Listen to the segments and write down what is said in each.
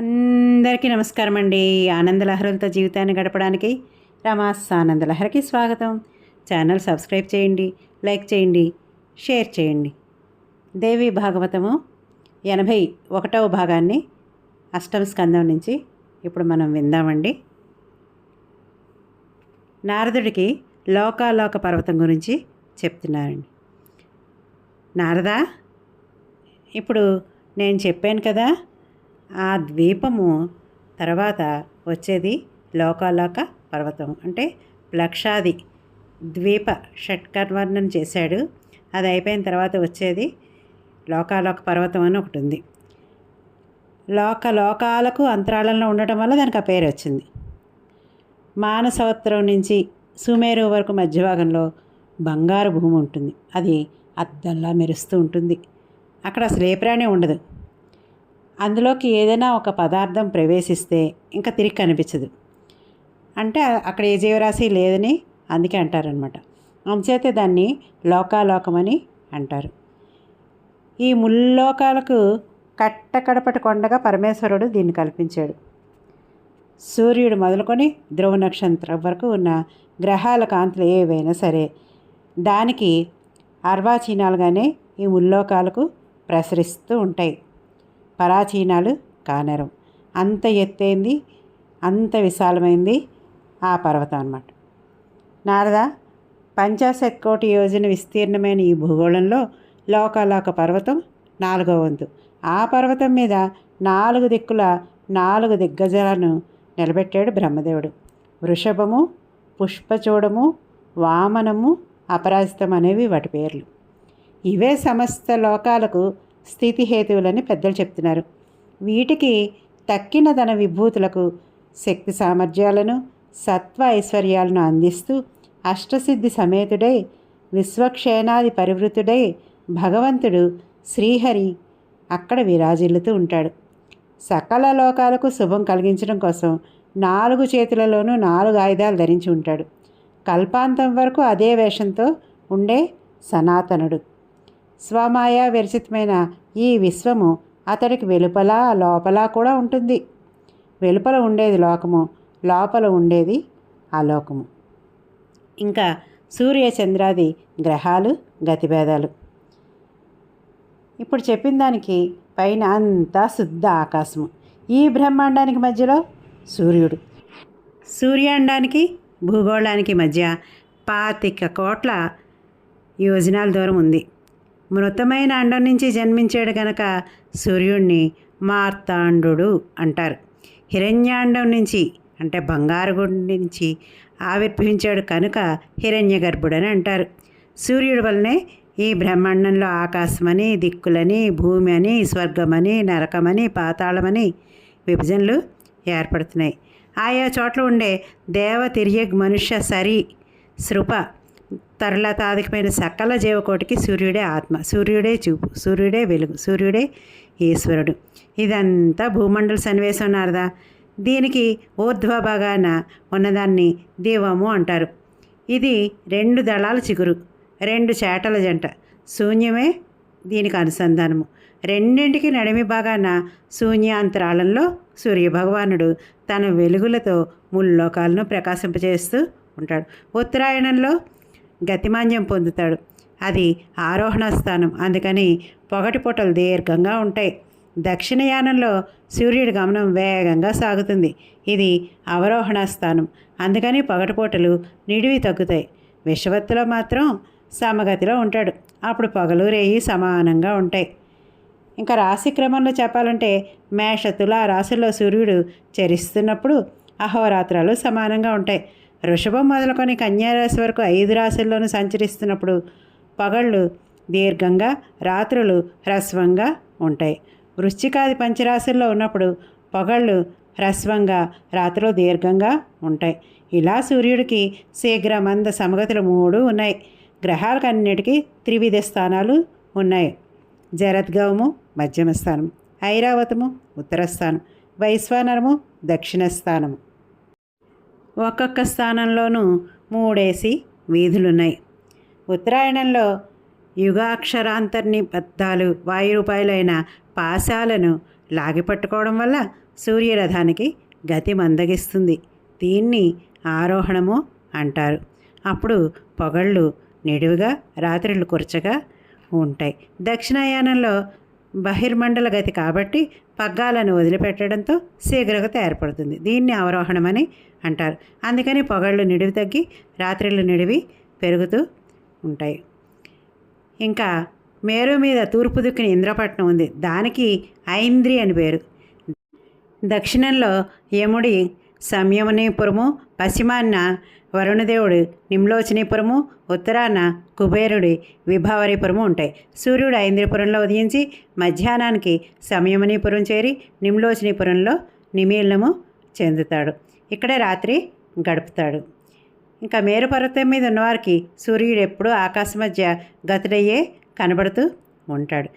అందరికీ నమస్కారం అండి ఆనందలహరులతో జీవితాన్ని గడపడానికి రమాస్ ఆనందలహరికి స్వాగతం. ఛానల్ సబ్స్క్రైబ్ చేయండి లైక్ చేయండి షేర్ చేయండి. దేవి భాగవతము ఎనభై ఒకటవ భాగాన్ని అష్టమ స్కందం నుంచి ఇప్పుడు మనం విందామండి. నారదుడికి లోకాలోక పర్వతం గురించి చెప్తున్నారండి. నారదా ఇప్పుడు నేను చెప్పాను కదా ఆ ద్వీపము తర్వాత వచ్చేది లోకాలోక పర్వతం. అంటే లక్షాది ద్వీప షట్కర్వర్ణం చేశాడు. అది అయిపోయిన తర్వాత వచ్చేది లోకాలోక పర్వతం అని ఒకటి ఉంది. లోక లోకాలకు అంతరాళంలో ఉండటం వల్ల దానికి ఆ పేరు వచ్చింది. మానసవత్రం నుంచి సుమేరు వరకు మధ్య భాగంలో బంగారు భూమి ఉంటుంది. అది అద్దంలా మెరుస్తూ ఉంటుంది. అక్కడ అసలు ఏ ప్రాణి ఉండదు. అందులోకి ఏదైనా ఒక పదార్థం ప్రవేశిస్తే ఇంకా తిరిగి కనిపించదు. అంటే అక్కడ ఏ జీవరాశి లేదని అందుకే అంటారనమాట. అంచేతే దాన్ని లోకాలోకమని అంటారు. ఈ ముల్లోకాలకు కట్టకడపటి కొండగా పరమేశ్వరుడు దీన్ని కల్పించాడు. సూర్యుడు మొదలుకొని ధ్రువ నక్షత్రం వరకు ఉన్న గ్రహాల కాంతులు ఏవైనా సరే దానికి అర్వాచీనాలుగానే ఈ ముల్లోకాలకు ప్రసరిస్తూ ఉంటాయి. పరాచీనాలు కానరం. అంత ఎత్తైంది అంత విశాలమైంది ఆ పర్వతం అన్నమాట. నారద పంచాశత్ కోటి యోజన విస్తీర్ణమైన ఈ భూగోళంలో లోకాలోక పర్వతం నాలుగో వంతు. ఆ పర్వతం మీద నాలుగు దిక్కుల నాలుగు దిగ్గజాలను నిలబెట్టాడు బ్రహ్మదేవుడు. వృషభము పుష్పచూడము వామనము అపరాజితం అనేవి వాటి పేర్లు. ఇవే సమస్త లోకాలకు స్థితిహేతువులని పెద్దలు చెప్తున్నారు. వీటికి తక్కిన తన విభూతులకు శక్తి సామర్థ్యాలను సత్వ ఐశ్వర్యాలను అందిస్తూ అష్టసిద్ధి సమేతుడై విశ్వక్షేణాది పరివృతుడై భగవంతుడు శ్రీహరి అక్కడ విరాజిల్లుతూ ఉంటాడు. సకల లోకాలకు శుభం కలిగించడం కోసం నాలుగు చేతులలోనూ నాలుగు ఆయుధాలు ధరించి ఉంటాడు. కల్పాంతం వరకు అదే వేషంతో ఉండే సనాతనుడు. స్వమాయా విరచితమైన ఈ విశ్వము అతడికి వెలుపల లోపల కూడా ఉంటుంది. వెలుపల ఉండేది లోకము లోపల ఉండేది ఆలోకము ఇంకా సూర్య చంద్రాది గ్రహాలు గతిభేదాలు. ఇప్పుడు చెప్పిన దానికి పైన అంతా శుద్ధ ఆకాశము. ఈ బ్రహ్మాండానికి మధ్యలో సూర్యుడు. సూర్యాండానికి భూగోళానికి మధ్య పాతిక కోట్ల యోజనాల దూరం ఉంది. మృతమైన అండం నుంచి జన్మించాడు గనక సూర్యుణ్ణి మార్తాండు అంటారు. హిరణ్యాండం నుంచి అంటే బంగారు గుడి నుంచి ఆవిర్భవించాడు కనుక హిరణ్య గర్భుడని అంటారు. సూర్యుడి వల్లనే ఈ బ్రహ్మాండంలో ఆకాశమని దిక్కులని భూమి అని స్వర్గమని నరకమని పాతాళమని విభజనలు ఏర్పడుతున్నాయి. ఆయా చోట్ల ఉండే దేవ తిరియగ్ మనుష్య సరి శృప తరలతాధికమైన సకల జీవకోటికి సూర్యుడే ఆత్మ సూర్యుడే చూపు సూర్యుడే వెలుగు సూర్యుడే ఈశ్వరుడు. ఇదంతా భూమండల సన్నివేశం నారదా దీనికి ఊర్ధ్వ భాగాన ఉన్నదాన్ని దీవము అంటారు. ఇది రెండు దళాల చిగురు రెండు చేటల జంట. శూన్యమే దీనికి అనుసంధానము. రెండింటికి నడిమి భాగాన శూన్యాంతరాళంలో సూర్యభగవానుడు తన వెలుగులతో ముల్లోకాలను ప్రకాశింపజేస్తూ ఉంటాడు. ఉత్తరాయణంలో గతిమాన్యం పొందుతాడు. అది ఆరోహణ స్థానం. అందుకని పొగటి పూటలు దీర్ఘంగా ఉంటాయి. దక్షిణయానంలో సూర్యుడి గమనం వేగంగా సాగుతుంది. ఇది అవరోహణ స్థానం. అందుకని పొగటిపూటలు నిడివి తగ్గుతాయి. విషవత్తులో మాత్రం సమగతిలో ఉంటాడు. అప్పుడు పగలు రేయి సమానంగా ఉంటాయి. ఇంకా రాశి క్రమంలో చెప్పాలంటే మేషతుల రాశుల్లో సూర్యుడు చరిస్తున్నప్పుడు అహోరాత్రాలు సమానంగా ఉంటాయి. వృషభం మొదలుకొని కన్యారాశి వరకు ఐదు రాశుల్లోనూ సంచరిస్తున్నప్పుడు పగళ్ళు దీర్ఘంగా రాత్రులు హ్రస్వంగా ఉంటాయి. వృశ్చికాది పంచరాశుల్లో ఉన్నప్పుడు పగళ్ళు హ్రస్వంగా రాత్రులు దీర్ఘంగా ఉంటాయి. ఇలా సూర్యుడికి శీఘ్ర మంద సమగతులు మూడు ఉన్నాయి. గ్రహాలకు అన్నిటికీ త్రివిధ స్థానాలు ఉన్నాయి. జరద్గవము మధ్యమ స్థానం ఐరావతము ఉత్తరస్థానం వైశ్వానరము దక్షిణ స్థానము. ఒక్కొక్క స్థానంలోనూ మూడేసి వీధులున్నాయి. ఉత్తరాయణంలో యుగాక్షరాంతర్ని వాయు వాయురూపాయలైన పాశాలను లాగిపట్టుకోవడం వల్ల సూర్యరథానికి గతి మందగిస్తుంది. దీన్ని ఆరోహణము అంటారు. అప్పుడు పొగళ్ళు నిడువుగా రాత్రులు కురచగా ఉంటాయి. దక్షిణాయానంలో బహిర్మండల గతి కాబట్టి పగ్గాలను వదిలిపెట్టడంతో శీఘ్రగత ఏర్పడుతుంది. దీన్ని అవరోహణమని అంటారు. అందుకని పొగళ్ళు నిడివి తగ్గి రాత్రిళ్ళు నిడివి పెరుగుతూ ఉంటాయి. ఇంకా మేరు మీద తూర్పు దిక్కున ఇంద్రపట్నం ఉంది. దానికి ఐంద్రి అని పేరు. దక్షిణంలో యముడి సంయమనీపురము పశ్చిమాన్న వరుణదేవుడు నిమ్లోచనీపురము ఉత్తరాన కుబేరుడి విభావరీపురము ఉంటాయి. సూర్యుడు ఐంద్రపురంలో ఉదయించి మధ్యాహ్నానికి సంయమనీపురం చేరి నిమ్లోచనీపురంలో నిమీలనము చెందుతాడు. ఇక్కడే రాత్రి గడుపుతాడు. ఇంకా మేరు పర్వతం మీద ఉన్నవారికి సూర్యుడు ఎప్పుడూ ఆకాశ మధ్య గతుడయ్యే కనబడుతూ ఉంటాడు.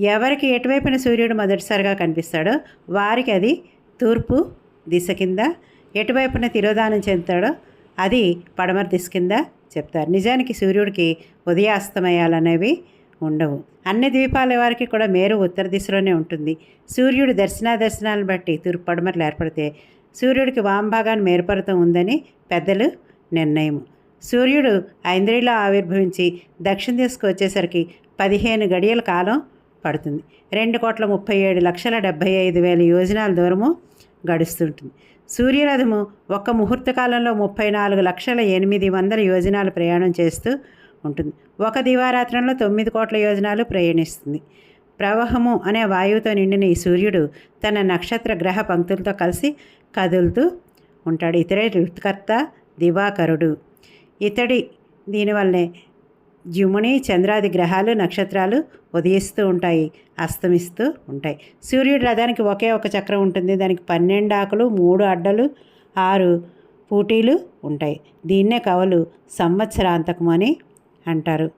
ఎవరికి ఎటువైపున సూర్యుడు మొదటిసారిగా కనిపిస్తాడో వారికి అది తూర్పు దిశ కింద ఎటువైపున తిరోధానం చెందుతాడో అది పడమర దిశ కింద చెప్తారు. నిజానికి సూర్యుడికి ఉదయాస్తమయాలనేవి ఉండవు. అన్ని ద్వీపాల వారికి కూడా మేరు ఉత్తర దిశలోనే ఉంటుంది. సూర్యుడు దర్శనా దర్శనాలను బట్టి తూర్పు పడమరలు ఏర్పడితే సూర్యుడికి వామభాగాన్ని మేరుపర్వతం ఉందని పెద్దలు నిర్ణయం సూర్యుడు ఐంద్రిలో ఆవిర్భవించి దక్షిణ దిశకు వచ్చేసరికి పదిహేను గడియల కాలం పడుతుంది. రెండు కోట్ల ముప్పై ఏడు లక్షల డెబ్భై ఐదు వేల యోజనాల దూరము గడుస్తుంటుంది. సూర్యరథము ఒక్క ముహూర్త కాలంలో ముప్పై నాలుగు లక్షల ఎనిమిది వందల యోజనాలు ప్రయాణం చేస్తూ ఉంటుంది. ఒక దివారాత్రంలో తొమ్మిది కోట్ల యోజనాలు ప్రయాణిస్తుంది. ప్రవాహము అనే వాయువుతో నిండిన ఈ సూర్యుడు తన నక్షత్ర గ్రహ పంక్తులతో కలిసి కదులుతూ ఉంటాడు. ఇతడే ఋతుకర్త దివాకరుడు. ఇతడి దీనివల్లనే జుముని చంద్రాది గ్రహాలు నక్షత్రాలు ఉదయిస్తూ ఉంటాయి అస్తమిస్తూ ఉంటాయి. సూర్యుడి రథానికి ఒకే ఒక చక్రం ఉంటుంది. దానికి పన్నెండు ఆకులు మూడు అడ్డలు ఆరు పూటీలు ఉంటాయి. దీన్నే కవలు సంవత్సరాంతకం అని అంటారు.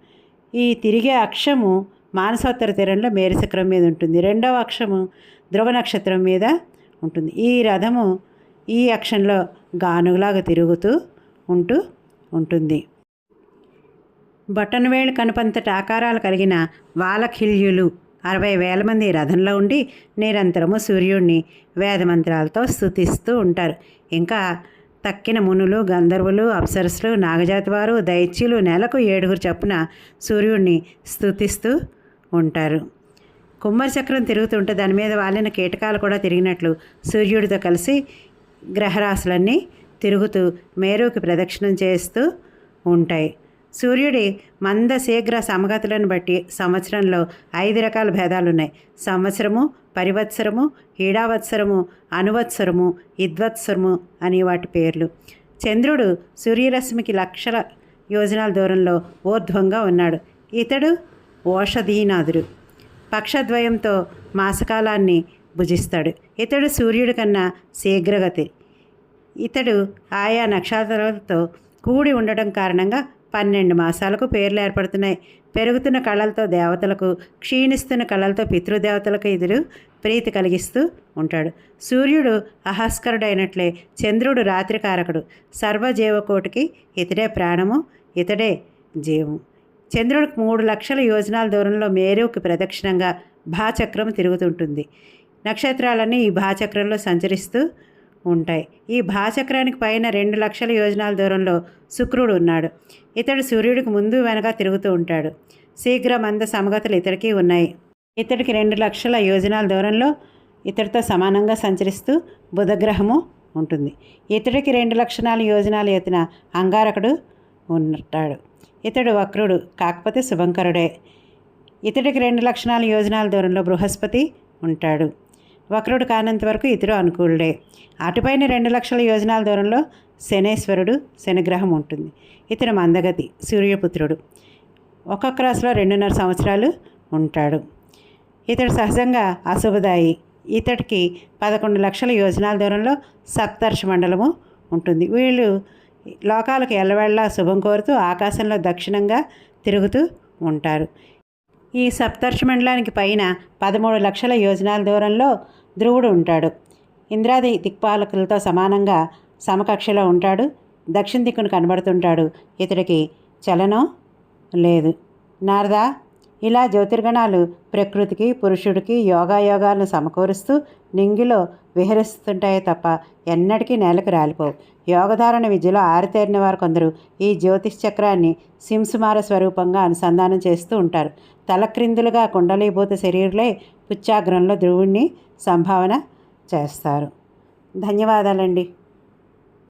ఈ తిరిగే అక్షము మానసోత్తర తీరంలో మేరుశక్రం మీద ఉంటుంది. రెండవ అక్షము ధ్రువ నక్షత్రం మీద ఉంటుంది. ఈ రథము ఈ అక్షంలో గానుగులాగా తిరుగుతూ ఉంటూ ఉంటుంది. బొట్టనవేళ్ళు కనుపంతటి ఆకారాలు కలిగిన వాలఖిల్యులు అరవై వేల మంది రథంలో ఉండి నిరంతరము సూర్యుడిని వేదమంత్రాలతో స్థుతిస్తూ ఉంటారు. ఇంకా తక్కిన మునులు గంధర్వులు అప్సరస్సులు నాగజాతి వారు దైత్యులు నెలకు ఏడుగురు చొప్పున సూర్యుడిని స్థుతిస్తూ ఉంటారు. కుమ్మరి చక్రం తిరుగుతుంటే దాని మీద వాలిన కీటకాలు కూడా తిరిగినట్లు సూర్యుడితో కలిసి గ్రహరాశులన్నీ తిరుగుతూ మేరుకి ప్రదక్షిణం చేస్తూ ఉంటాయి. సూర్యుడి మంద శీఘ్ర సమగతులను బట్టి సంవత్సరంలో ఐదు రకాల భేదాలు ఉన్నాయి సంవత్సరము పరివత్సరము ఈడావత్సరము అనువత్సరము ఇద్వత్సరము అని వాటి పేర్లు. చంద్రుడు సూర్యరశ్మికి లక్షల యోజనాల దూరంలో ఊర్ధ్వంగా ఉన్నాడు. ఇతడు ఓషధీనాథుడు పక్షద్వయంతో మాసకాలాన్ని భుజిస్తాడు. ఇతడు సూర్యుడి కన్నా శీఘ్రగతి. ఇతడు ఆయా నక్షత్రాలతో కూడి ఉండటం కారణంగా పన్నెండు మాసాలకు పేర్లు ఏర్పడుతున్నాయి. పెరుగుతున్న కళలతో దేవతలకు క్షీణిస్తున్న కళలతో పితృదేవతలకు ఇతడు ప్రీతి కలిగిస్తూ ఉంటాడు. సూర్యుడు అహస్కరుడైనట్లే చంద్రుడు రాత్రికారకుడు. సర్వజీవకోటికి ఇతడే ప్రాణము ఇతడే జీవం. చంద్రుడికి మూడు లక్షల యోజనాల దూరంలో మేరుకి ప్రదక్షిణంగా భాచక్రం తిరుగుతుంటుంది. నక్షత్రాలన్నీ ఈ భాచక్రంలో సంచరిస్తూ ఉంటాయి. ఈ భాచక్రానికి పైన రెండు లక్షల యోజనాల దూరంలో శుక్రుడు ఉన్నాడు. ఇతడు సూర్యుడికి ముందు వెనక తిరుగుతూ ఉంటాడు. శీఘ్ర మంద సమగతులు ఇతడికి ఉన్నాయి. ఇతడికి రెండు లక్షల యోజనాల దూరంలో ఇతడితో సమానంగా సంచరిస్తూ బుధగ్రహము ఉంటుంది. ఇతడికి రెండు లక్షణాల యోజనాలు ఎత్తిన అంగారకుడు ఉంటాడు. ఇతడు వక్రుడు కాకపోతే శుభంకరుడే. ఇతడికి రెండు లక్షణాల యోజనాల దూరంలో బృహస్పతి ఉంటాడు. వక్రుడు కానంత వరకు ఇతడు అనుకూలుడే. అటుపైన రెండు లక్షల యోజనాల దూరంలో శనేశ్వరుడు శనిగ్రహం ఉంటుంది. ఇతడు మందగతి సూర్యపుత్రుడు. ఒక్కొక్క రాశిలో రెండున్నర సంవత్సరాలు ఉంటాడు. ఇతడు సహజంగా అశుభదాయి. ఇతడికి పదకొండు లక్షల యోజనాల దూరంలో సప్తర్ష మండలము ఉంటుంది. వీళ్ళు లోకాలకు ఎల్లవెళ్ళా శుభం కోరుతూ ఆకాశంలో దక్షిణంగా తిరుగుతూ ఉంటారు. ఈ సప్తర్షి మండలానికి పైన పదమూడు లక్షల యోజనాల దూరంలో ధ్రువుడు ఉంటాడు. ఇంద్రాది దిక్పాలకులతో సమానంగా సమకక్షలో ఉంటాడు. దక్షిణ దిక్కును కనబడుతుంటాడు. ఇతడికి చలనం లేదు. నారదా ఇలా జ్యోతిర్గణాలు ప్రకృతికి పురుషుడికి యోగాయోగాలను సమకూరుస్తూ నింగిలో విహరిస్తుంటాయే తప్ప ఎన్నటికీ నేలకు రాలిపోవు. యోగధారణ విద్యలో ఆరితేరిన వారు కొందరు ఈ జ్యోతిష్ చక్రాన్ని సింసుమార స్వరూపంగా అనుసంధానం చేస్తూ ఉంటారు. తలక్రిందులుగా కుండలీభూత శరీరులే పుచ్చాగ్రంలో ధ్రువుణ్ణి సంభావన చేస్తారు. ధన్యవాదాలండి.